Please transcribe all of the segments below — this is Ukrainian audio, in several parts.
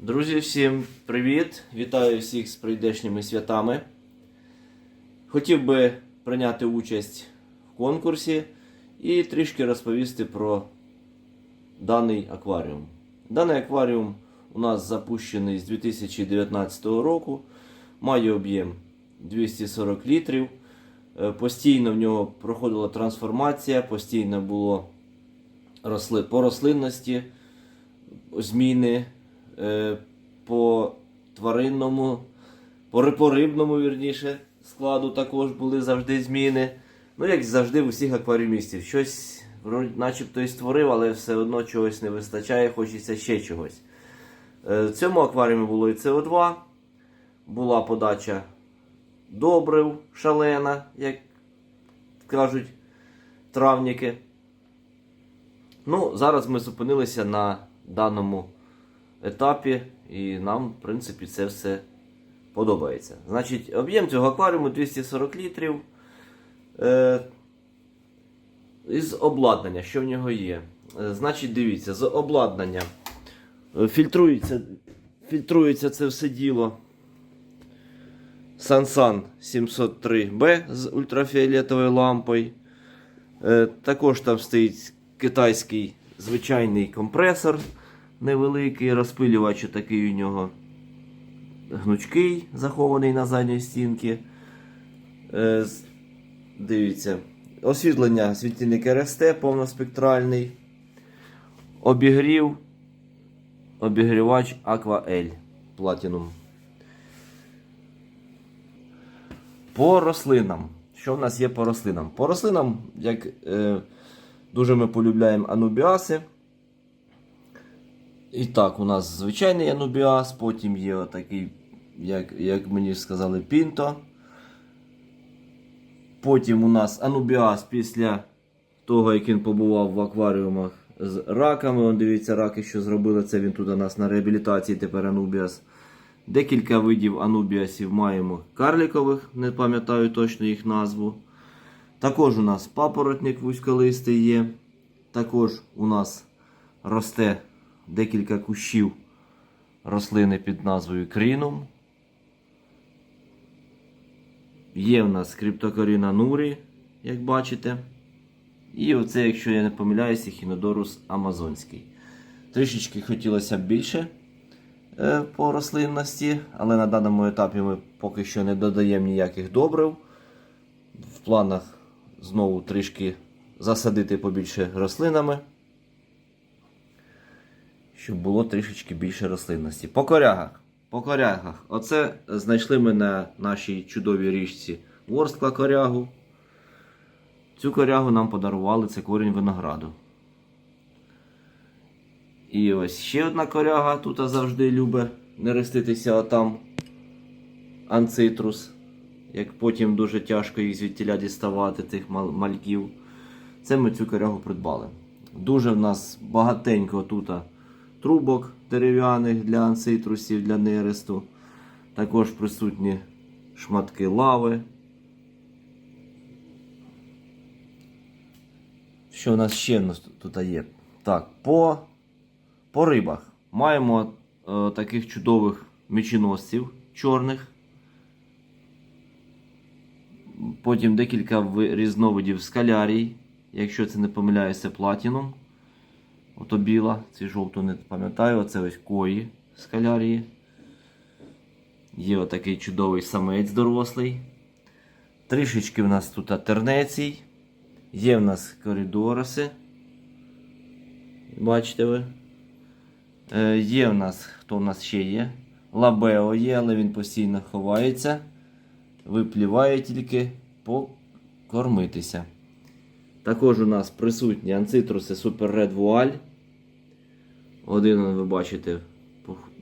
Друзі, всім привіт! Вітаю всіх з прийдешніми святами. Хотів би прийняти участь в конкурсі і трішки розповісти про даний акваріум. Даний акваріум у нас запущений з 2019 року, має об'єм 240 літрів. Е, Постійно в нього проходила трансформація, постійно було росли, по рослинності зміни по тваринному, по, ри- рибному, вірніше, складу також були завжди зміни. Ну, як завжди, в усіх акваріумістів. Щось начебто і створив, але все одно чогось не вистачає, хочеться ще чогось. Е, в цьому акваріумі було і СО2, була подача добрив шалена, як кажуть травніки. Ну, зараз ми зупинилися на даному етапі, і нам, в принципі, це все подобається. Значить, об'єм цього акваріуму 240 літрів. Е, із обладнання, що в нього є. Е, значить, дивіться, з обладнання е, фільтрується, фільтрується це все діло. Sansan 703B з ультрафіолетовою лампою. Е, також там стоїть китайський звичайний компресор невеликий, розпилювач такий у нього гнучкий, захований на задній стінці. Е, дивіться, освітлення світильник РСТ повноспектральний. Обігрів, обігрівач Aqua L Platinum. По рослинам. Що в нас є по рослинам? По рослинам, як е, дуже ми полюбляємо анубіаси. І так, у нас звичайний анубіас, потім є отакий, як, як мені сказали, пінто. Потім у нас анубіас після того, як він побував в акваріумах з раками. Он дивіться, раки, що зробили це він тут у нас на реабілітації, тепер анубіас. Декілька видів анубіасів маємо карлікових, не пам'ятаю точно їх назву. Також у нас папоротник вузьколистий є. Також у нас росте декілька кущів рослини під назвою крінум. Є в нас криптокоріна нурі, як бачите. І оце, якщо я не помиляюся, хінодорус амазонський. Трішечки хотілося б більше е, по рослинності, але на даному етапі ми поки що не додаємо ніяких добрив. В планах знову трішки засадити побільше рослинами, щоб було трішечки більше рослинності. По корягах. По корягах. Оце знайшли ми на нашій чудовій річці Ворскла корягу. Цю корягу нам подарували, це корінь винограду. І ось ще одна коряга тут завжди любить нереститися отам анцитрус. Як потім дуже тяжко їх звідтіля діставати, мал- мальків. Це ми цю корягу придбали. Дуже в нас багатенько тут трубок дерев'яних для анцитрусів, для нересту. Також присутні шматки лави. Що у нас ще тут- є? Так, по, по рибах маємо е, таких чудових меченосців чорних. Потім декілька різновидів скалярій. Якщо це не помиляюся, платінум. Ото біла, ці жовту не пам'ятаю, оце ось кої скалярії. Є отакий чудовий самець дорослий. Трішечки в нас тут тернецій. Є в нас коридориси. Бачите ви? Е, є в нас, хто в нас ще є? Лабео є, але він постійно ховається. Випліває тільки покормитися. Також у нас присутні анцитруси Super Red Voile. Один, ви бачите,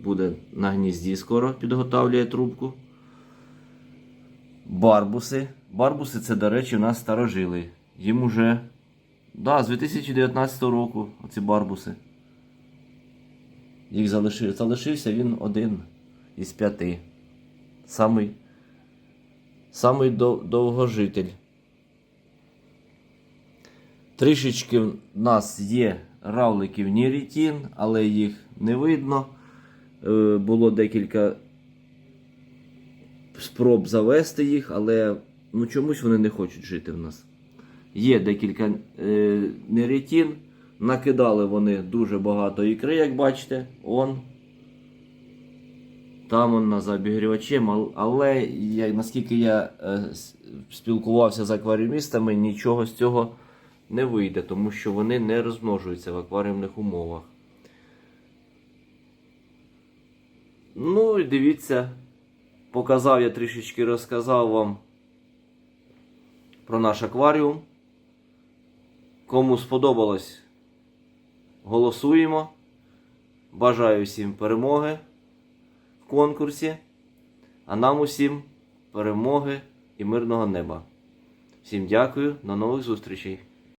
буде на гнізді скоро підготавлює трубку. Барбуси. Барбуси це, до речі, у нас старожили. Їм уже. Да, з 2019 року оці барбуси. Їх залишив, залишився він один із п'яти. Самий, самий довгожитель. Трішечки в нас є равликів нірітін, але їх не видно. Е, Було декілька спроб завести їх, але ну, чомусь вони не хочуть жити в нас. Є декілька е, нерітін. Накидали вони дуже багато ікри, як бачите. Он. Там он на обігрівачем, але я, наскільки я е, спілкувався з акваріумістами, нічого з цього не вийде, тому що вони не розмножуються в акваріумних умовах. Ну і дивіться, показав я трішечки розказав вам про наш акваріум. Кому сподобалось, голосуємо. Бажаю всім перемоги в конкурсі, а нам усім перемоги і мирного неба. Всім дякую, до нових зустрічей!